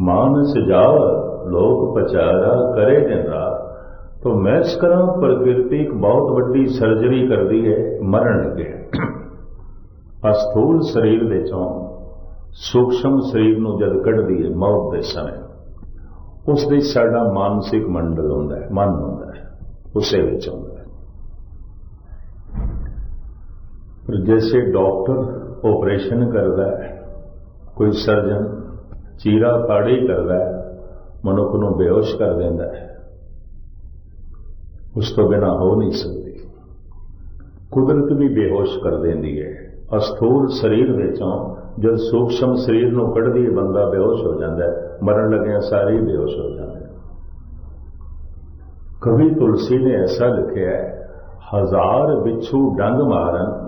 ਮਾਨ सजाव ਲੋਕ ਪਚਾਰਾ ਕਰੇ ਦਿਨ ਰਾਤ। ਤੋਂ ਮੈਂ ਕਰਾਂ ਪ੍ਰਕਿਰਤੀ, ਇੱਕ ਬਹੁਤ ਵੱਡੀ ਸਰਜਰੀ ਕਰਦੀ ਹੈ, ਮਰਨ ਲੱਗੇ ਅਸਥੂਲ ਸਰੀਰ ਦੇ ਚੋਂ ਸੂਖਸ਼ਮ ਸਰੀਰ ਨੂੰ ਜਦ ਕੱਢਦੀ ਹੈ, ਮੌਤ ਦੇ ਸਮੇਂ। ਉਸ ਦੇ ਸਾਡਾ ਮਾਨਸਿਕ ਮੰਡਲ ਹੁੰਦਾ ਹੈ, ਮਨ ਹੁੰਦਾ ਹੈ, ਉਸੇ ਵਿੱਚ ਹੁੰਦਾ ਹੈ। ਪਰ ਜਿਵੇਂ ਡਾਕਟਰ ਆਪਰੇਸ਼ਨ ਕਰਦਾ ਹੈ, ਕੋਈ ਸਰਜਨ ਚੀਰਾ ਪਾੜੀ ਕਰਦਾ ਹੈ, ਮਨੁੱਖ ਨੂੰ ਬੇਹੋਸ਼ ਕਰ ਦਿੰਦਾ ਹੈ। ਉਸ ਤੋਂ ਬਿਨਾ ਹੋ ਨਹੀਂ ਸਕਦੀ। ਕੁਦਰਤ ਵੀ ਬੇਹੋਸ਼ ਕਰ ਦਿੰਦੀ ਹੈ। ਅਸਥੂਲ ਸਰੀਰ ਵਿੱਚੋਂ ਜਦ ਸੂਖਸ਼ਮ ਸਰੀਰ ਨੂੰ ਕੱਢਦੀ ਬੰਦਾ ਬੇਹੋਸ਼ ਹੋ ਜਾਂਦਾ ਹੈ। ਮਰਨ ਲੱਗਿਆ ਸਾਰੇ ਹੀ ਬੇਹੋਸ਼ ਹੋ ਜਾਂਦੇ ਕਵੀ ਤੁਲਸੀ ਨੇ ਐਸਾ ਲਿਖਿਆ ਹੈ, ਹਜ਼ਾਰ ਵਿਛੂ ਡੰਗ ਮਾਰਨ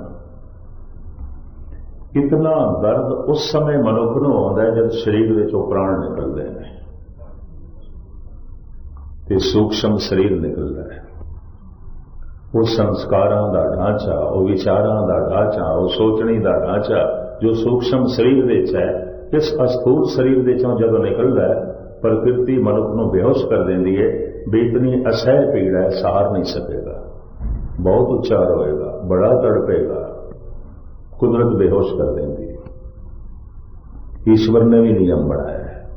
ਇਤਨਾ ਦਰਦ ਉਸ ਸਮੇਂ ਮਨੁੱਖ ਨੂੰ ਆਉਂਦਾ ਜਦ ਸਰੀਰ ਵਿੱਚੋਂ ਪ੍ਰਾਣ ਨਿਕਲਦੇ ਨੇ। ਤੇ ਸੂਖਸ਼ਮ ਸਰੀਰ ਨਿਕਲਦਾ ਹੈ। ਉਹ ਸੰਸਕਾਰਾਂ ਦਾ ਢਾਂਚਾ, ਉਹ ਵਿਚਾਰਾਂ ਦਾ ਢਾਂਚਾ, ਉਹ ਸੋਚਣੀ ਦਾ ਢਾਂਚਾ ਜੋ ਸੂਖਸ਼ਮ ਸਰੀਰ ਵਿੱਚ ਹੈ, ਇਸ ਅਸਥੂਲ ਸਰੀਰ ਵਿੱਚੋਂ ਜਦੋਂ ਨਿਕਲਦਾ ਹੈ, ਪ੍ਰਕਿਰਤੀ ਮਨੁੱਖ ਨੂੰ ਬੇਹੋਸ਼ ਕਰ ਦਿੰਦੀ ਹੈ ਬੇਤਨੀ ਅਸਹਿ ਪੀੜਾ ਹੈ ਸਹਾਰ ਨਹੀਂ ਸਕੇਗਾ। ਬਹੁਤ ਉਚਾਰ ਹੋਏਗਾ ਬੜਾ ਤੜਪੇਗਾ ਕੁਦਰਤ ਬੇਹੋਸ਼ ਕਰ ਦਿੰਦੀ ਹੈ। ਈਸ਼ਵਰ ਨੇ ਵੀ ਨਿਯਮ ਬਣਾਇਆ ਹੈ।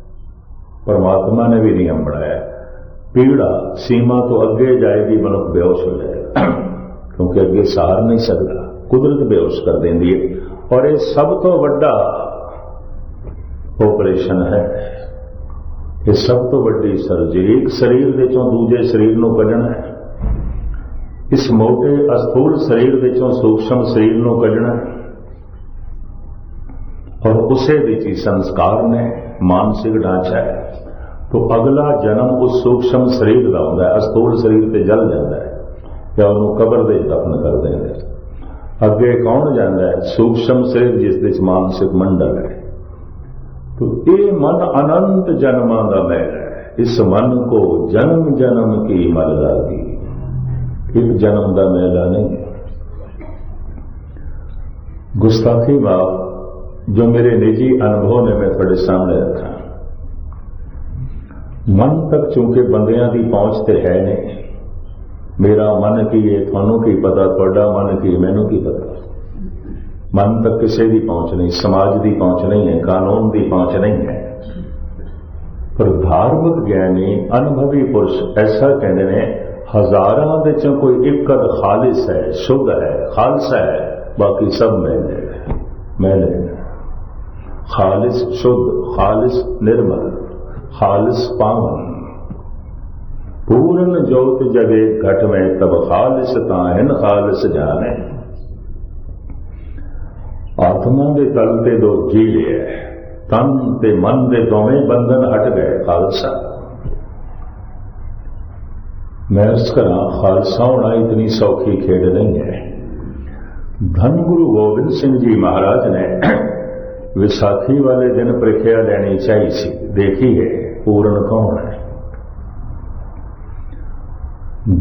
ਪਰਮਾਤਮਾ ਨੇ ਵੀ ਨਿਯਮ ਬਣਾਇਆ ਹੈ। ਪੀੜਾ ਸੀਮਾ ਤੋਂ ਅੱਗੇ ਜਾਏਗੀ, ਮਨੁੱਖ ਬੇਹੋਸ਼ ਹੋ ਜਾਏਗਾ। ਕਿਉਂਕਿ ਅੱਗੇ ਸਾਰ ਨਹੀਂ ਸਕਦਾ। ਕੁਦਰਤ ਬੇਹੋਸ਼ ਕਰ ਦਿੰਦੀ ਹੈ। ਔਰ ਇਹ ਸਭ ਤੋਂ ਵੱਡਾ ਆਪਰੇਸ਼ਨ ਹੈ। ਇਹ ਸਭ ਤੋਂ ਵੱਡੀ ਸਰਜਰੀ ਇੱਕ ਸਰੀਰ ਦੇ ਚੋਂ ਦੂਜੇ ਸਰੀਰ ਨੂੰ ਕੱਢਣਾ ਹੈ। ਇਸ ਮੋਟੇ ਅਸਥੂਲ ਸਰੀਰ ਦੇ ਚੋਂ ਸੂਖਸ਼ਮ ਸਰੀਰ ਨੂੰ ਕੱਢਣਾ ਹੈ। ਔਰ ਉਸੇ ਵਿੱਚ ਹੀ ਸੰਸਕਾਰ ਨੇ ਮਾਨਸਿਕ ਢਾਂਚਾ ਹੈ तो अगला जन्म उस सूक्ष्म शरीर का होंगे अस्थूल शरीर से जल जाता है या उन्होंने कबर दे दफन कर देंगे अगे कौन जाता है सूक्ष्म शरीर जिस दिस मानसिक मंडल है तो ये मन अनंत जन्मा का मैल है इस मन को जन्म जन्म की मल लागी एक जन्म का मैला नहीं है गुस्ताखी माफ جو میرے نجی انبھو نے میں تھوڑے سامنے رکھا۔ من تک چونکہ بندیاں دی پہنچ تے ہے نہیں، میرا من کی یہ تھانوں کی پتا تھوڑا من کی مینو کی پتا من تک کسی دی پہنچ نہیں، سماج دی پہنچ نہیں ہے، قانون دی پہنچ نہیں ہے۔ پر دھارمک گیانی انبھوی پرش ایسا کہنے نے، ہزاراں بچوں کوئی ایک خالص ہے شد ہے، خالص ہے، باقی سب میں نے میں نے۔ خالص شد خالص نرمل، خالص پاون پورن جوت جگے گٹ گھٹ میں، تب خالص تاہن، خالص جانے۔ آتما دے تل تے دو گیلے تن تے من دے دونیں بندن ہٹ گئے، خالصہ۔ میں اس کرا خالصہ ہونا اتنی سوکھی کھیڈ نہیں ہے۔ دھن گرو گوبند سنگھ جی مہاراج نے ਵਿਸਾਖੀ ਵਾਲੇ ਦਿਨ ਪ੍ਰੀਖਿਆ ਲੈਣੀ ਚਾਹੀ ਸੀ। ਦੇਖੀ ਹੈ, ਪੂਰਨ ਕੌਣ ਹੈ?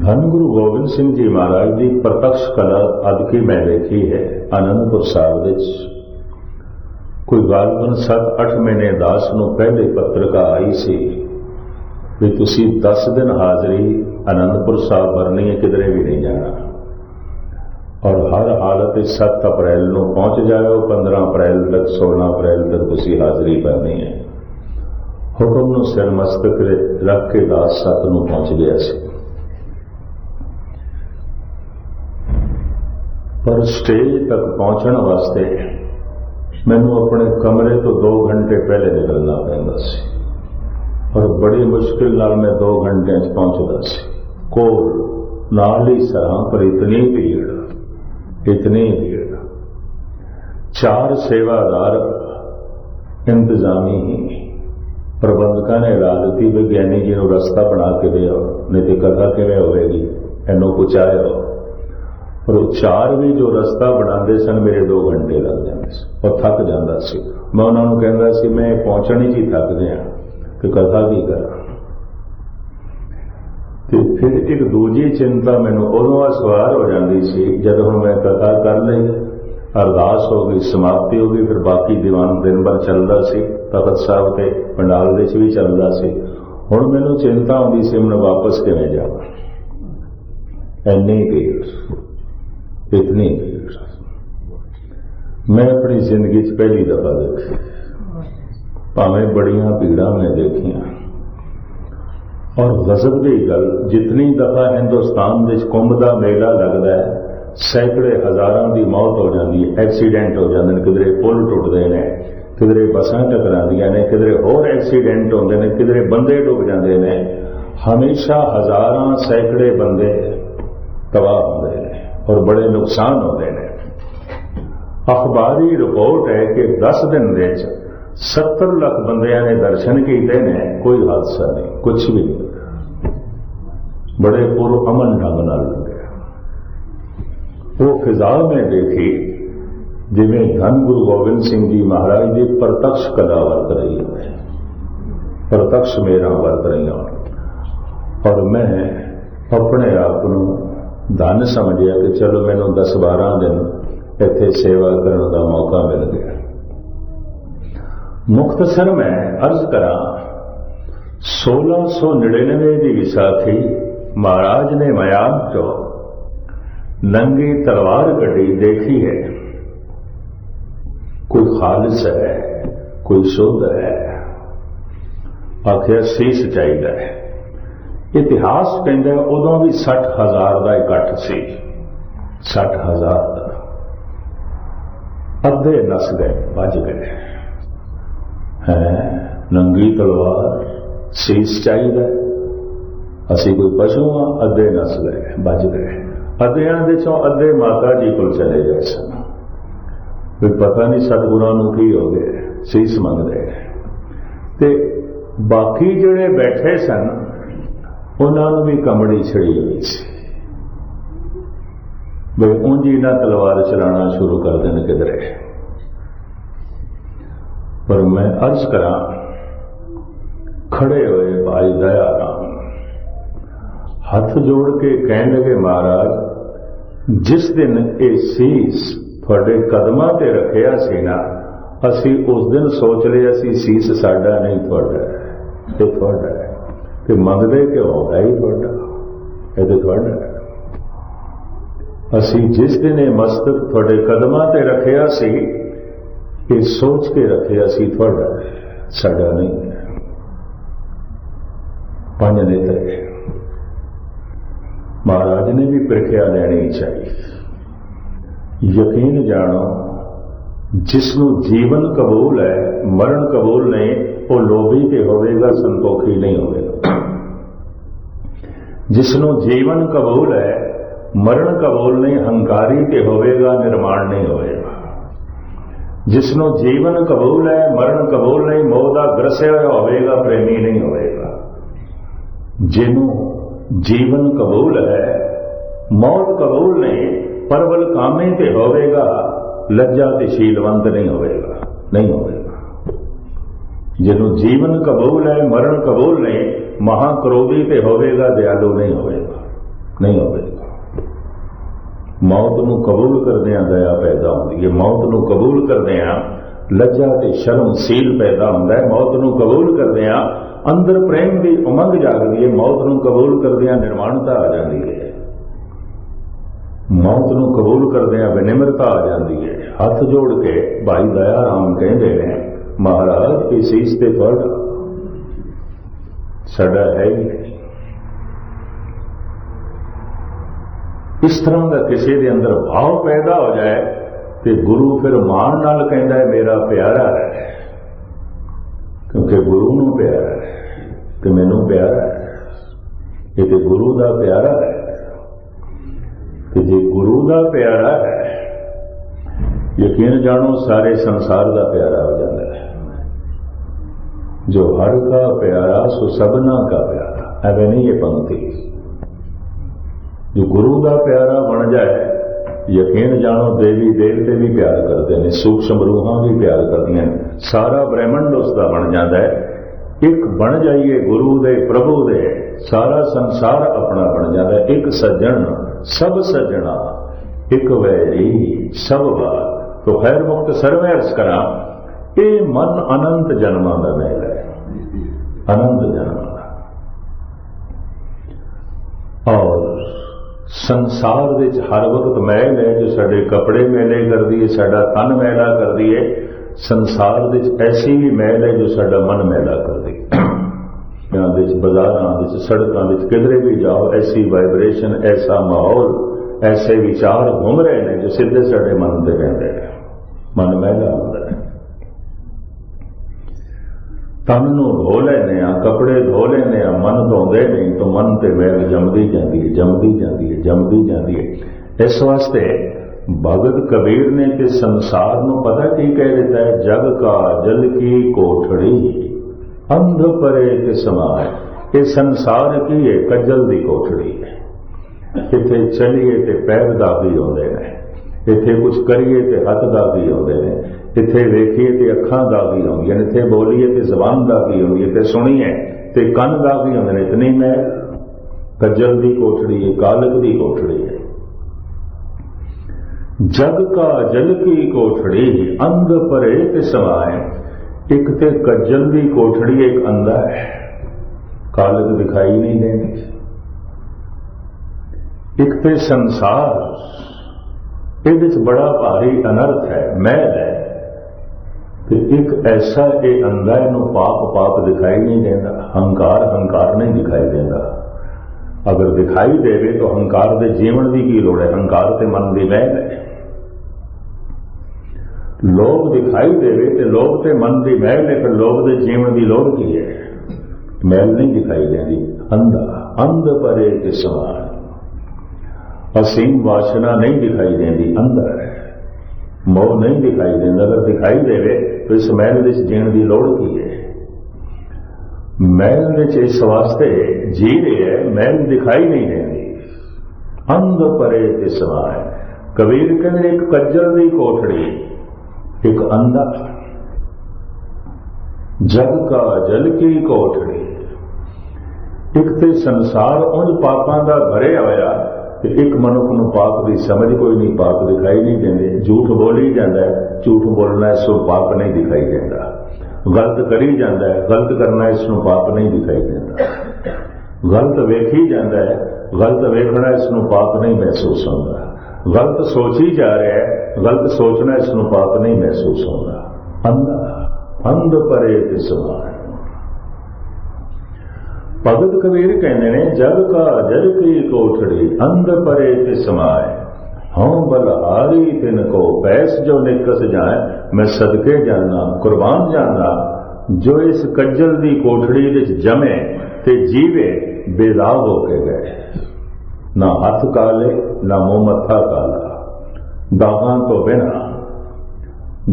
ਧੰਨ ਗੁਰੂ ਗੋਬਿੰਦ ਸਿੰਘ ਜੀ ਮਹਾਰਾਜ ਦੀ ਪ੍ਰਤੱਖ ਕਲਾ ਅੱਜ ਮੈਂ ਦੇਖੀ ਹੈ, ਆਨੰਦਪੁਰ ਸਾਹਿਬ ਵਿੱਚ। ਕੋਈ ਗਾਲਬਨ 7-8 ਮਹੀਨੇ ਦਾਸ ਨੂੰ ਪਹਿਲੇ ਪੱਤਰਕਾ ਆਈ ਸੀ ਵੀ ਤੁਸੀਂ 10 ਦਿਨ ਹਾਜ਼ਰੀ ਆਨੰਦਪੁਰ ਸਾਹਿਬ ਭਰਨੀ ਹੈ ਕਿਧਰੇ ਵੀ ਨਹੀਂ ਜਾਣਾ। ਔਰ ਹਰ ਹਾਲਤ ਵਿੱਚ 7 ਅਪ੍ਰੈਲ ਨੂੰ ਪਹੁੰਚ ਜਾਇਓ 15 ਅਪ੍ਰੈਲ ਤੱਕ 16 ਅਪ੍ਰੈਲ ਤੱਕ ਤੁਸੀਂ ਹਾਜ਼ਰੀ ਭਰਨੀ ਹੈ ਹੁਕਮ ਨੂੰ ਸਿਰ ਮਸਤਕ ਰੱਖ ਕੇ ਦਾਸ ਸਤ ਨੂੰ ਪਹੁੰਚ ਗਿਆ ਸੀ ਪਰ ਸਟੇਜ ਤੱਕ ਪਹੁੰਚਣ ਵਾਸਤੇ ਮੈਨੂੰ ਆਪਣੇ ਕਮਰੇ ਤੋਂ 2 ਘੰਟੇ ਪਹਿਲੇ ਨਿਕਲਣਾ ਪੈਂਦਾ ਸੀ ਔਰ ਬੜੀ ਮੁਸ਼ਕਿਲ ਨਾਲ ਮੈਂ 2 ਘੰਟਿਆਂ 'ਚ ਪਹੁੰਚਦਾ ਸੀ ਕੋਲ ਨਾਲ ਹੀ ਸਰਾਂ ਪਰ ਇਤਨੀ ਭੀੜ ਇਤਨੀ ਭੀੜ ਚਾਰ ਸੇਵਾਦਾਰ ਇੰਤਜ਼ਾਮੀ ਹੀ ਪ੍ਰਬੰਧਕਾਂ ਨੇ ਰਾਜਤੀ ਵਿਗਿਆਨੀ ਜੀ ਨੂੰ ਰਸਤਾ ਬਣਾ ਕੇ ਦਿਓ ਨਹੀਂ ਤੇ ਕਥਾ ਕਿਵੇਂ ਹੋਵੇਗੀ ਇਹਨੂੰ ਕੁਛ ਆਇਆ ਪਰ ਉਹ ਚਾਰ ਵੀ ਜੋ ਰਸਤਾ ਬਣਾਉਂਦੇ ਸਨ ਮੇਰੇ 2 ਘੰਟੇ ਲੱਗ ਜਾਂਦੇ ਸੀ ਉਹ ਥੱਕ ਜਾਂਦਾ ਸੀ ਮੈਂ ਉਹਨਾਂ ਨੂੰ ਕਹਿੰਦਾ ਸੀ ਮੈਂ ਪਹੁੰਚਣੀ ਜੀ ਥੱਕਦੇ ਗਿਆ ਕਿ ਕਥਾ ਕੀ ਕਰਾਂ ਤੇ ਫਿਰ ਇੱਕ ਦੂਜੀ ਚਿੰਤਾ ਮੈਨੂੰ ਉਦੋਂ ਸਵਾਰ ਹੋ ਜਾਂਦੀ ਸੀ, ਜਦੋਂ ਹੁਣ ਮੈਂ ਕਥਾ ਕਰ ਲਈ। ਅਰਦਾਸ ਹੋ ਗਈ, ਸਮਾਪਤੀ ਹੋ ਗਈ, ਫਿਰ ਬਾਕੀ ਦੀਵਾਨ ਦਿਨ ਭਰ ਚੱਲਦਾ ਸੀ ਤਖਤ ਸਾਹਿਬ ਤੇ ਪੰਡਾਲ ਦੇ ਵਿੱਚ ਵੀ ਚੱਲਦਾ ਸੀ। ਹੁਣ ਮੈਨੂੰ ਚਿੰਤਾ ਆਉਂਦੀ ਸੀ ਮੈਂ ਵਾਪਸ ਕਿਵੇਂ ਜਾਵਾਂ? ਐਨੀ ਭੀੜ ਇਤਨੀ ਭੀੜ ਮੈਂ ਆਪਣੀ ਜ਼ਿੰਦਗੀ 'ਚ ਪਹਿਲੀ ਦਫਾ ਦੇਖੀ। ਭਾਵੇਂ ਬੜੀਆਂ ਭੀੜਾਂ ਮੈਂ ਦੇਖੀਆਂ। ਔਰ ਗਜ਼ਬ ਦੀ ਗੱਲ ਜਿਤਨੀ ਦਫਾ ਹਿੰਦੁਸਤਾਨ ਵਿੱਚ ਕੁੰਭ ਦਾ ਮੇਲਾ ਲੱਗਦਾ ਹੈ ਸੈਂਕੜੇ ਹਜ਼ਾਰਾਂ ਦੀ ਮੌਤ ਹੋ ਜਾਂਦੀ ਹੈ ਐਕਸੀਡੈਂਟ ਹੋ ਜਾਂਦੇ ਨੇ ਕਿਧਰੇ ਪੁਲ ਟੁੱਟਦੇ ਨੇ ਕਿਧਰੇ ਬੱਸਾਂ ਟਕਰਾਉਂਦੀਆਂ ਨੇ ਕਿਧਰੇ ਹੋਰ ਐਕਸੀਡੈਂਟ ਹੁੰਦੇ ਨੇ ਕਿਧਰੇ ਬੰਦੇ ਡੁੱਬ ਜਾਂਦੇ ਨੇ ਹਮੇਸ਼ਾ ਹਜ਼ਾਰਾਂ ਸੈਂਕੜੇ ਬੰਦੇ ਤਬਾਹ ਹੁੰਦੇ ਨੇ ਔਰ ਬੜੇ ਨੁਕਸਾਨ ਹੁੰਦੇ ਨੇ ਅਖਬਾਰੀ ਰਿਪੋਰਟ ਹੈ ਕਿ 10 ਦਿਨ ਦੇ ਵਿੱਚ 70 ਲੱਖ ਬੰਦਿਆਂ ਨੇ ਦਰਸ਼ਨ ਕੀਤੇ ਨੇ, ਕੋਈ ਹਾਦਸਾ ਨਹੀਂ ਕੁਝ ਵੀ ਨਹੀਂ। ਬੜੇ ਪੁਰ ਅਮਨ ਢੰਗ ਨਾਲ ਲੰਘਿਆ। ਉਹ ਫਿਜ਼ਾ ਮੈਂ ਦੇਖੀ, ਜਿਵੇਂ ਧੰਨ ਗੁਰੂ ਗੋਬਿੰਦ ਸਿੰਘ ਜੀ ਮਹਾਰਾਜ ਦੀ ਪ੍ਰਤੱਖ ਕਲਾ ਵਰਤ ਰਹੀ ਹੈ। ਪ੍ਰਤੱਖ ਮੇਰਾ ਵਰਤ ਰਹੀਆਂ ਔਰ ਮੈਂ ਆਪਣੇ ਆਪ ਨੂੰ ਧਨ ਸਮਝਿਆ ਕਿ ਚਲੋ ਮੈਨੂੰ 10 12 ਦਿਨ ਇੱਥੇ ਸੇਵਾ ਕਰਨ ਦਾ ਮੌਕਾ ਮਿਲ ਗਿਆ। ਮੁਖਤਸਰ ਮੈਂ ਅਰਜ਼ ਕਰਾਂ 1699 ਦੀ ਵਿਸਾਖੀ ਮਹਾਰਾਜ ਨੇ ਮਿਆਨ ਤੋਂ ਨੰਗੀ ਤਲਵਾਰ ਕੱਢੀ ਦੇਖੀ ਹੈ। ਕੋਈ ਖਾਲਸ ਹੈ, ਕੋਈ ਸ਼ੁੱਧ ਹੈ, ਆਖਿਆ ਸੀਸ ਚਾਹੀਦਾ ਹੈ। ਇਤਿਹਾਸ ਕਹਿੰਦਾ ਉਦੋਂ ਵੀ 60000 ਦਾ ਇਕੱਠ ਸੀ 60000 ਦਾ। ਅੱਧੇ ਨਸ ਗਏ, ਵੱਜ ਗਏ। ਹੈ। ਨੰਗੀ ਤਲਵਾਰ ਸੀਸ ਚਾਹੀਦਾ ਅਸੀਂ ਕੋਈ ਪਸ਼ੂ ਹਾਂ, ਅੱਧੇ ਨਸ ਗਏ ਵੱਜ ਗਏ। ਅੱਧਿਆਂ ਦੇ ਚੋਂ ਅੱਧੇ ਮਾਤਾ ਜੀ ਕੋਲ ਚਲੇ ਗਏ ਸਨ। ਕੋਈ ਪਤਾ ਨਹੀਂ ਸਤਿਗੁਰਾਂ ਨੂੰ ਕੀ ਹੋ ਗਿਆ, ਸੀਸ ਮੰਗਦੇ ਤੇ ਬਾਕੀ ਜਿਹੜੇ ਬੈਠੇ ਸਨ, ਉਹਨਾਂ ਨੂੰ ਵੀ ਕੰਬੜੀ ਛੜੀ ਹੋਈ ਸੀ। ਬਈ ਉਂਝੀ ਇਹਨਾਂ ਤਲਵਾਰ ਚਲਾਉਣਾ ਸ਼ੁਰੂ ਕਰ ਦੇਣ ਕਿਧਰੇ। ਪਰ ਮੈਂ ਅਰਜ਼ ਕਰਾਂ ਖੜੇ ਹੋਏ ਭਾਈ ਦਇਆ ਰਾਮ ਹੱਥ ਜੋੜ ਕੇ ਕਹਿਣ ਲੱਗੇ ਮਹਾਰਾਜ ਜਿਸ ਦਿਨ ਇਹ ਸੀਸ ਤੁਹਾਡੇ ਕਦਮਾਂ ਤੇ ਰੱਖਿਆ ਸੀ ਨਾ ਅਸੀਂ ਉਸ ਦਿਨ ਸੋਚ ਲਿਆ ਸੀ ਸੀਸ ਸਾਡਾ ਨਹੀਂ ਤੁਹਾਡਾ ਹੈ, ਇਹ ਤੁਹਾਡਾ ਹੈ। ਤੇ ਮੰਗਦੇ ਕਿਉਂ? ਹੈ ਹੀ ਤੁਹਾਡਾ ਇਹ ਤੇ ਤੁਹਾਡਾ ਹੈ। ਅਸੀਂ ਜਿਸ ਦਿਨ ਇਹ ਮਸਤਕ ਤੁਹਾਡੇ ਕਦਮਾਂ ਤੇ ਰੱਖਿਆ ਸੀ ਇਹ ਸੋਚ ਕੇ ਰੱਖਿਆ ਸੀ ਤੁਹਾਡਾ ਹੈ, ਸਾਡਾ ਨਹੀਂ। ਹੈ ਪੰਜ ਤੇ ਮਹਾਰਾਜ ਨੇ ਵੀ ਪ੍ਰੀਖਿਆ ਲੈਣੀ ਚਾਹੀਦੀ ਯਕੀਨ ਜਾਣੋ ਜਿਸ ਨੂੰ ਜੀਵਨ ਕਬੂਲ ਹੈ ਮਰਨ ਕਬੂਲ ਨਹੀਂ ਉਹ ਲੋਭੀ ਤੇ ਹੋਵੇਗਾ ਸੰਤੋਖੀ ਨਹੀਂ ਹੋਵੇਗਾ। ਜਿਸ ਨੂੰ ਜੀਵਨ ਕਬੂਲ ਹੈ ਮਰਨ ਕਬੂਲ ਨਹੀਂ ਹੰਕਾਰੀ ਤੇ ਹੋਵੇਗਾ ਨਿਰਮਾਣ ਨਹੀਂ ਹੋਵੇਗਾ। ਜਿਸ ਨੂੰ ਜੀਵਨ ਕਬੂਲ ਹੈ, ਮਰਨ ਕਬੂਲ ਨਹੀਂ, ਮੋਹ ਦਾ ਗਰਸਿਆ ਹੋਇਆ ਹੋਵੇਗਾ, ਪ੍ਰੇਮੀ ਨਹੀਂ ਹੋਵੇਗਾ। ਜਿਹਨੂੰ ਜੀਵਨ ਕਬੂਲ ਹੈ, ਮੌਤ ਕਬੂਲ ਨਹੀਂ, ਪਰਵਲ ਕਾਮੇ ਤੇ ਹੋਵੇਗਾ ਲੱਜਾ ਤੇ ਸ਼ੀਲਵੰਤ ਨਹੀਂ ਹੋਵੇਗਾ ਨਹੀਂ ਹੋਵੇਗਾ। ਜਿਹਨੂੰ ਜੀਵਨ ਕਬੂਲ ਹੈ, ਮਰਨ ਕਬੂਲ ਨਹੀਂ ਮਹਾ ਕਰੋਧੀ ਤੇ ਹੋਵੇਗਾ, ਦਿਆਲੂ ਨਹੀਂ ਹੋਵੇਗਾ ਨਹੀਂ ਹੋਵੇਗਾ। ਮੌਤ ਨੂੰ ਕਬੂਲ ਕਰਦਿਆਂ ਦਇਆ ਪੈਦਾ ਹੁੰਦੀ ਹੈ। ਮੌਤ ਨੂੰ ਕਬੂਲ ਕਰਦਿਆਂ ਲੱਜਾ ਤੇ ਸ਼ਰਮਸ਼ੀਲ ਪੈਦਾ ਹੁੰਦਾ ਹੈ। ਮੌਤ ਨੂੰ ਕਬੂਲ ਕਰਦਿਆਂ ਅੰਦਰ ਪ੍ਰੇਮ ਦੀ ਉਮੰਗ ਜਾਗਦੀ ਹੈ। ਮੌਤ ਨੂੰ ਕਬੂਲ ਕਰਦਿਆਂ ਨਿਰਮਾਣਤਾ ਆ ਜਾਂਦੀ ਹੈ। ਮੌਤ ਨੂੰ ਕਬੂਲ ਕਰਦਿਆਂ ਵਿਨਿਮਰਤਾ ਆ ਜਾਂਦੀ ਹੈ। ਹੱਥ ਜੋੜ ਕੇ ਭਾਈ ਦਇਆ ਰਾਮ ਕਹਿੰਦੇ ਨੇ, ਮਹਾਰਾਜ ਇਸ ਇਸ ਤੇ ਤੁਹਾਡਾ ਸਾਡਾ ਹੈ ਹੀ ਨਹੀਂ। ਇਸ ਤਰ੍ਹਾਂ ਦਾ ਕਿਸੇ ਦੇ ਅੰਦਰ ਭਾਵ ਪੈਦਾ ਹੋ ਜਾਏ ਤੇ ਗੁਰੂ ਫਿਰ ਮਾਣ ਨਾਲ ਕਹਿੰਦਾ ਹੈ, ਮੇਰਾ ਪਿਆਰਾ ਹੈ। ਕਿਉਂਕਿ ਗੁਰੂ ਨੂੰ ਪਿਆਰਾ ਹੈ ਤੇ ਮੈਨੂੰ ਪਿਆਰਾ ਹੈ। ਇਹ ਤੇ ਗੁਰੂ ਦਾ ਪਿਆਰਾ ਹੈ। ਤੇ ਜੇ ਗੁਰੂ ਦਾ ਪਿਆਰਾ ਹੈ, ਯਕੀਨ ਜਾਣੋ, ਸਾਰੇ ਸੰਸਾਰ ਦਾ ਪਿਆਰਾ ਹੋ ਜਾਂਦਾ ਹੈ। ਜੋ ਹਰ ਕਾ ਪਿਆਰਾ, ਸੋ ਸਭਨਾ ਕਾ ਪਿਆਰਾ। ਐਵੇਂ ਨਹੀਂ ਇਹ ਪੰਕਤੀ। ਜੋ ਗੁਰੂ ਦਾ ਪਿਆਰਾ ਬਣ ਜਾਏ, ਯਕੀਨ ਜਾਣੋ ਦੇਵੀ ਦੇਵਤੇ ਵੀ ਪਿਆਰ ਕਰਦੇ ਨੇ ਸੂਖਸ਼ਮ ਰੂਹਾਂ ਵੀ ਪਿਆਰ ਕਰਦੀਆਂ ਨੇ, ਸਾਰਾ ਬ੍ਰਹਿਮੰਡ ਉਸ ਦਾ ਬਣ ਜਾਂਦਾ ਹੈ। ਇੱਕ ਬਣ ਜਾਈਏ ਗੁਰੂ ਦੇ, ਪ੍ਰਭੂ ਦੇ, ਸਾਰਾ ਸੰਸਾਰ ਆਪਣਾ ਬਣ ਜਾਂਦਾ ਇੱਕ ਸੱਜਣ, ਸਭ ਸੱਜਣਾ, ਇੱਕ ਵੈਰੀ, ਸਭ ਬਾਤ। ਤੋ ਖੈਰ ਮੁਕਤ ਸਰਵੇ ਅਰਜ਼ ਕਰਾਂ, ਇਹ ਮਨ ਅਨੰਤ ਜਨਮਾਂ ਦਾ ਮਹਿਲ ਹੈ। ਅਨੰਤ ਜਨਮਾਂ ਦਾ। ਔਰ ਸੰਸਾਰ ਵਿੱਚ ਹਰ ਵਕਤ ਮੈਲ ਹੈ ਜੋ ਸਾਡੇ ਕੱਪੜੇ ਮੈਲੇ ਕਰਦੀ ਹੈ, ਸਾਡਾ ਤਨ ਮੈਲਾ ਕਰਦੀ ਹੈ। ਸੰਸਾਰ ਵਿੱਚ ਐਸੀ ਵੀ ਮੈਲ ਹੈ ਜੋ ਸਾਡਾ ਮਨ ਮੈਲਾ ਕਰਦੀ ਹੈ। ਇਹਨਾਂ ਵਿੱਚ, ਬਾਜ਼ਾਰਾਂ ਵਿੱਚ, ਸੜਕਾਂ ਵਿੱਚ ਕਿਧਰੇ ਵੀ ਜਾਓ, ਐਸੀ ਵਾਈਬ੍ਰੇਸ਼ਨ ਐਸਾ ਮਾਹੌਲ, ਐਸੇ ਵਿਚਾਰ ਘੁੰਮ ਰਹੇ ਨੇ ਜੋ ਸਿੱਧੇ ਸਾਡੇ ਮਨ ਤੇ ਰਹਿੰਦੇ ਨੇ। ਮਨ ਮੈਲਾ। ਤਨ ਨੂੰ ਧੋ ਲੈਨੇ ਆ ਕੱਪੜੇ ਧੋ ਲੈਨੇ ਆ ਮਨ ਧੋਂਦੇ ਨਹੀਂ ਤਾਂ ਮਨ ਤੇ ਮੈਲ ਜੰਮਦੀ ਜਾਂਦੀ ਹੈ, ਜੰਮਦੀ ਜਾਂਦੀ ਹੈ, ਜੰਮਦੀ ਜਾਂਦੀ ਹੈ। ਇਸ ਵਾਸਤੇ ਭਗਤ ਕਬੀਰ ਨੇ ਤੇ ਸੰਸਾਰ ਨੂੰ ਪਤਾ ਕੀ ਕਹਿ ਦਿੱਤਾ ਹੈ? ਜਗ ਕਾ ਜਲ ਕੀ ਕੋਠੜੀ, ਅੰਧ ਪਰੇ ਤੇ ਸਮਾਏ ਇਹ ਸੰਸਾਰ ਕੀ ਹੈ? ਕੱਜਲ ਦੀ ਕੋਠੜੀ ਹੈ। ਇੱਥੇ ਚਲੀਏ ਤੇ ਪੈਰ ਦਾ ਵੀ ਆਉਂਦੇ ਨੇ, ਇੱਥੇ ਕੁਝ ਕਰੀਏ ਤੇ ਹੱਥ ਦਾ ਵੀ ਆਉਂਦੇ ਨੇ। ਇੱਥੇ ਵੇਖੀਏ ਤੇ ਅੱਖਾਂ ਦਾ ਵੀ ਆਉਂਦੀਆਂ ਨੇ ਇੱਥੇ ਬੋਲੀਏ ਤੇ ਜ਼ਬਾਨ ਦਾ ਵੀ ਆਉਂਦੀ ਹੈ, ਤੇ ਸੁਣੀਏ ਤੇ ਕੰਨ ਦਾ ਵੀ ਆਉਂਦੇ ਨੇ, ਇਤਨੀ ਮੈਂ ਕੱਜਲ ਦੀ ਕੋਠੜੀ ਹੈ, ਕਾਲਕ ਦੀ ਕੋਠੜੀ ਹੈ। ਜਗ ਕਾ ਜਲ ਕੀ ਕੋਠੜੀ, ਅੰਧ ਪਰੇ ਤੇ ਸਮਾਏ। ਇੱਕ ਤੇ ਕੱਜਲ ਦੀ ਕੋਠੜੀ, ਇੱਕ ਅੰਧਾ ਹੈ। ਕਾਲਕ ਦਿਖਾਈ ਨਹੀਂ ਦੇਣੀ। ਇੱਕ ਤੇ ਸੰਸਾਰ, ਇਹਦੇ ਵਿੱਚ ਬੜਾ ਭਾਰੀ ਅਨਰਥ ਹੈ ਮਹਿਲ ਹੈ। ਤੇ ਇੱਕ ਐਸਾ ਇਹ ਅੰਦਾ ਇਹਨੂੰ ਪਾਪ ਪਾਪ ਦਿਖਾਈ ਨਹੀਂ ਦਿੰਦਾ, ਹੰਕਾਰ ਹੰਕਾਰ ਨਹੀਂ ਦਿਖਾਈ ਦਿੰਦਾ। ਅਗਰ ਦਿਖਾਈ ਦੇਵੇ ਤਾਂ ਹੰਕਾਰ ਦੇ ਜੀਵਨ ਦੀ ਕੀ ਲੋੜ ਹੈ? ਹੰਕਾਰ ਤੇ ਮਨ ਦੀ ਮਹਿਲ ਹੈ। ਲੋਭ ਦਿਖਾਈ ਦੇਵੇ ਤੇ ਲੋਭ ਤੇ ਮਨ ਦੀ ਮਹਿਲ ਹੈ, ਫਿਰ ਲੋਭ ਦੇ ਜੀਵਨ ਦੀ ਲੋੜ ਕੀ ਹੈ? ਮਹਿਲ ਨਹੀਂ ਦਿਖਾਈ ਦਿੰਦੀ ਅੰਧਾ, ਅੰਧ ਪਰੇ ਕੇ ਸਮਾਨ ਅਸੀਮ ਵਾਸ਼ਨਾ ਨਹੀਂ ਦਿਖਾਈ ਦਿੰਦੀ ਅੰਦਰ ਹੈ। ਮੋਹ ਨਹੀਂ ਦਿਖਾਈ ਦਿੰਦਾ। ਅਗਰ ਦਿਖਾਈ ਦੇਵੇ ਇਸ ਮਹਿਲ ਵਿੱਚ ਜੀਣ ਦੀ ਲੋੜ ਕੀ ਹੈ? ਮਹਿਲ ਵਿੱਚ ਇਸ ਵਾਸਤੇ ਜੀ ਰਹੇ ਹੈ, ਮਹਿਲ ਦਿਖਾਈ ਨਹੀਂ ਦਿੰਦੀ। ਅੰਧ ਪਰੇ ਤੇ ਸਮਾਏ ਕਬੀਰ ਕਹਿੰਦੇ, ਇੱਕ ਕੱਜਲ ਦੀ ਕੋਠੜੀ, ਇੱਕ ਅੰਧਾ। ਜਗ ਕਾ ਜਲ ਕੀ ਕੋਠੜੀ। ਇੱਕ ਤੇ ਸੰਸਾਰ ਉੰਜ ਪਾਪਾਂ ਦਾ ਭਰਿਆ ਹੋਇਆ। ਤੇ ਇੱਕ ਮਨੁੱਖ ਨੂੰ ਪਾਪ ਦੀ ਸਮਝ ਕੋਈ ਨਹੀਂ, ਪਾਪ ਦਿਖਾਈ ਨਹੀਂ ਦਿੰਦੇ, ਝੂਠ ਬੋਲੀ ਜਾਂਦਾ, ਝੂਠ ਬੋਲਣਾ ਇਸ ਨੂੰ ਪਾਪ ਨਹੀਂ ਦਿਖਾਈ ਦਿੰਦਾ। ਗਲਤ ਕਰੀ ਜਾਂਦਾ ਹੈ ਗਲਤ ਕਰਨਾ ਇਸ ਨੂੰ ਪਾਪ ਨਹੀਂ ਦਿਖਾਈ ਦਿੰਦਾ। ਗਲਤ ਵੇਖੀ ਜਾਂਦਾ ਹੈ ਗਲਤ ਵੇਖਣਾ ਇਸ ਨੂੰ ਪਾਪ ਨਹੀਂ ਮਹਿਸੂਸ ਹੁੰਦਾ। ਗਲਤ ਸੋਚੀ ਜਾ ਰਿਹਾ ਹੈ ਗਲਤ ਸੋਚਣਾ ਇਸ ਨੂੰ ਪਾਪ ਨਹੀਂ ਮਹਿਸੂਸ ਹੁੰਦਾ। ਅੰਧ ਅੰਧ ਪਰੇ ਤੇ ਸਮਾਨ ਭਗਤ ਕਬੀਰ ਕਹਿੰਦੇ ਨੇ, ਜਗ ਕਾ ਜਲ ਕੀ ਕੋਠੜੀ ਅੰਧ ਪਰੇ ਤੇ ਸਮਾਏ। ਹਉ ਬਲਹਾਰੀ ਤਿਨ ਕੋ ਪੈਸ ਜੋ ਨਿਕਸ ਜਾਏ, ਮੈਂ ਸਦਕੇ ਜਾਣਾ ਕੁਰਬਾਨ ਜਾਣਾ ਜੋ ਇਸ ਕੱਜਲ ਦੀ ਕੋਠੜੀ ਵਿੱਚ ਜਮੇ ਤੇ ਜੀਵੇ, ਬੇਦਾਗ ਹੋ ਕੇ ਗਏ। ਨਾ ਹੱਥ ਕਾਲੇ, ਨਾ ਮੂੰਹ ਮੱਥਾ ਕਾਲਾ। ਦਾਗਾਂ ਤੋਂ ਬਿਨਾ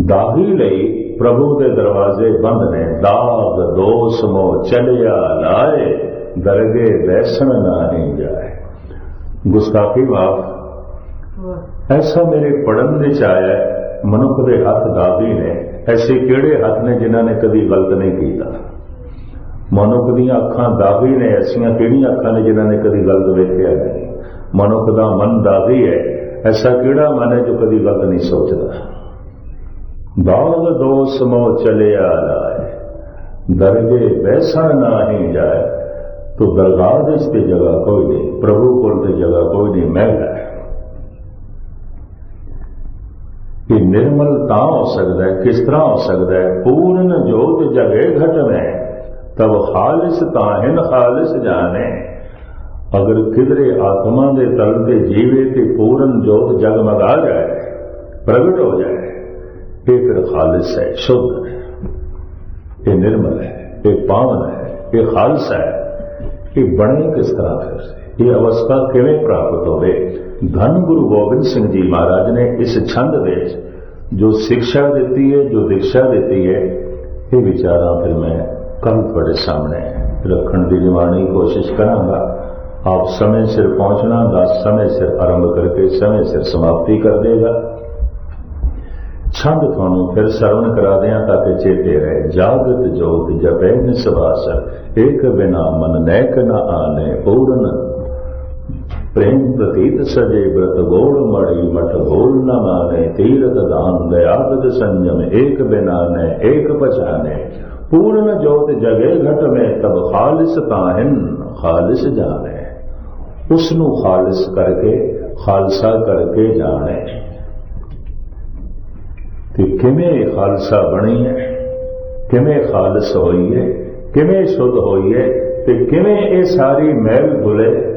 ਦਾਹੀ ਲਈ ਪ੍ਰਭੂ ਦੇ ਦਰਵਾਜ਼ੇ ਬੰਦ ਨੇ। ਦਾਗ ਦੋਸ ਮੋ ਚਲਿਆ ਲਾਏ, ਦਰਗੇ ਬੈਸਣ ਨਹੀਂ ਜਾਏ। ਗੁਸਤਾਖੀ ਮਾਫ ਐਸਾ ਮੇਰੇ ਪੜਨ ਵਿੱਚ ਆਇਆ ਮਨੁੱਖ ਦੇ ਹੱਥ ਦਾਗੀ ਨੇ, ਐਸੇ ਕਿਹੜੇ ਹੱਥ ਨੇ ਜਿਨ੍ਹਾਂ ਨੇ ਕਦੀ ਗਲਤ ਨਹੀਂ ਕੀਤਾ? ਮਨੁੱਖ ਦੀਆਂ ਅੱਖਾਂ ਦਾਗੀ ਨੇ, ਐਸੀਆਂ ਕਿਹੜੀਆਂ ਅੱਖਾਂ ਨੇ ਜਿਨ੍ਹਾਂ ਨੇ ਕਦੀ ਗਲਤ ਵੇਖਿਆ ਨਹੀਂ? ਮਨੁੱਖ ਦਾ ਮਨ ਦਾਗੀ ਹੈ, ਐਸਾ ਕਿਹੜਾ ਮਨ ਹੈ ਜੋ ਕਦੀ ਗਲਤ ਨਹੀਂ ਸੋਚਦਾ? ਦਾਗ ਦੋਸ ਮੋ ਚਲਿਆ ਲਾਏ ਦਰਗੇ ਬੈਸਣ ਨਹੀਂ ਜਾਏ। ਤੋ ਦਰਗਾਹ ਦੇ ਤੇ ਜਗ੍ਹਾ ਕੋਈ ਨਹੀਂ, ਪ੍ਰਭੂ ਕੋਲ ਤੇ ਜਗ੍ਹਾ ਕੋਈ ਨਹੀਂ ਮਹਿਲਾ ਹੈ ਕਿ ਨਿਰਮਲ ਤਾਂ ਹੋ ਸਕਦਾ ਹੈ, ਕਿਸ ਤਰ੍ਹਾਂ ਹੋ ਸਕਦਾ ਹੈ? ਪੂਰਨ ਜੋਤ ਜਗੇ ਘਟ ਤਬ ਖਾਲਿਸ ਤਾਹਿਨ ਖਾਲਿਸ ਜਾਣੇ। ਅਗਰ ਕਿਧਰੇ ਆਤਮਾ ਦੇ ਤਲ ਤੇ ਜੀਵੇ ਤੇ ਪੂਰਨ ਜੋਤ ਜਗਮਗਾ ਜਾਏ, ਪ੍ਰਗਟ ਹੋ ਜਾਏ। ਇਹ ਫਿਰ ਖਾਲਿਸ ਹੈ ਸ਼ੁੱਧ ਹੈ ਇਹ ਨਿਰਮਲ ਹੈ ਇਹ ਪਾਵਨ ਹੈ ਇਹ ਖਾਲਸਾ ਹੈ ਇਹ ਬਣੇ ਕਿਸ ਤਰ੍ਹਾਂ ਫਿਰ ਇਹ ਅਵਸਥਾ ਕਿਵੇਂ ਪ੍ਰਾਪਤ ਹੋਵੇ ਧੰਨ ਗੁਰੂ ਗੋਬਿੰਦ ਸਿੰਘ ਜੀ ਮਹਾਰਾਜ ਨੇ ਇਸ ਛੰਦ ਵਿੱਚ ਜੋ ਸਿੱਖਿਆ ਦਿੱਤੀ ਹੈ ਜੋ ਦੀਕਸ਼ਾ ਦਿੱਤੀ ਹੈ ਇਹ ਵਿਚਾਰਾਂ ਫਿਰ ਮੈਂ ਕੱਲ ਤੁਹਾਡੇ ਸਾਹਮਣੇ ਰੱਖਣ ਦੀ ਨਿਵਾਣੀ ਕੋਸ਼ਿਸ਼ ਕਰਾਂਗਾ ਆਪ ਸਮੇਂ ਸਿਰ ਪਹੁੰਚਣਾ ਦਾ ਸਮੇਂ ਸਿਰ ਆਰੰਭ ਕਰਕੇ ਸਮੇਂ ਸਿਰ ਸਮਾਪਤੀ ਕਰ ਦੇਗਾ ਛੰਦ ਤੁਹਾਨੂੰ ਫਿਰ ਸਰਵਣ ਕਰਾ ਦਿਆਂ ਤਾਂ ਕਿ ਚੇਤੇ ਰਹਿ। ਜਾਗਤ ਜੋਤ ਜਪੈ ਨਿਸਵਾਸਰ, ਏਕ ਬਿਨਾ ਮਨ ਨੈਕ ਨ ਆਨੇ ਪੂਰਨ। ਪ੍ਰੇਮ ਪ੍ਰਤੀਤ ਸਜੇ ਬ੍ਰਤ ਗੋੜ ਮੜੀ ਮਠ ਗੋਲ ਨ ਮਾਨੇ ਤੀਰਤ ਦਾਨ ਦਇਆਗਤ ਸੰਜਮ, ਏਕ ਬਿਨਾ ਨੈ ਏਕ ਪਛਾਨੇ। ਪੂਰਨ ਜੋਤ ਜਗੇ ਘਟ ਮੇ, ਤਬ ਖਾਲਿਸ ਤਾਹਿਨ, ਖਾਲਿਸ ਜਾਣੇ। ਉਸ ਨੂੰ ਖਾਲਿਸ ਕਰਕੇ, ਖਾਲਸਾ ਕਰਕੇ ਜਾਣੇ। ਕਿ ਕਿਵੇਂ ਖਾਲਸਾ ਬਣੀ ਹੈ? ਕਿਵੇਂ ਖਾਲਸ ਹੋਈ ਹੈ? ਕਿਵੇਂ ਸ਼ੁੱਧ ਹੋਈ ਹੈ? ਤੇ ਕਿਵੇਂ ਇਹ ਸਾਰੀ ਮਹਿਲ ਬੁਲੇ